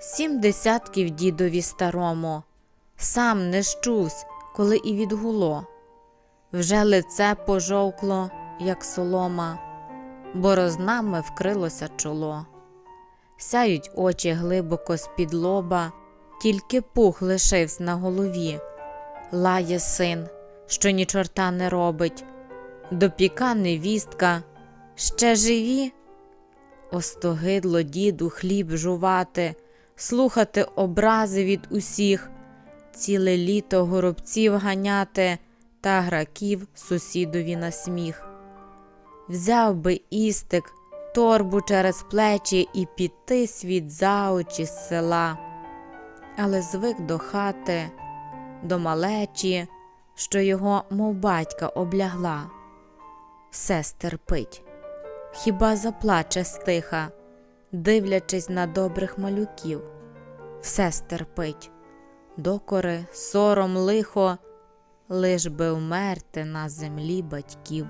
Сім десятків дідові старому, сам не щусь, коли і відгуло. Вже лице пожовкло, як солома, борознами вкрилося чоло. Сяють очі глибоко з-під лоба, тільки пух лишився на голові. Лає син, що ні чорта не робить. Допіка невістка, ще живі. Остогидло діду хліб жувати, слухати образи від усіх, ціле літо горобців ганяти та граків сусідові на сміх. Взяв би істик, торбу через плечі і піти світ за очі з села, але звик до хати, до малечі, що його, мов батька, облягла. Все стерпить, хіба заплаче стиха, дивлячись на добрих малюків. Все стерпить, докори, сором, лихо, лиш би вмерти на землі батьків.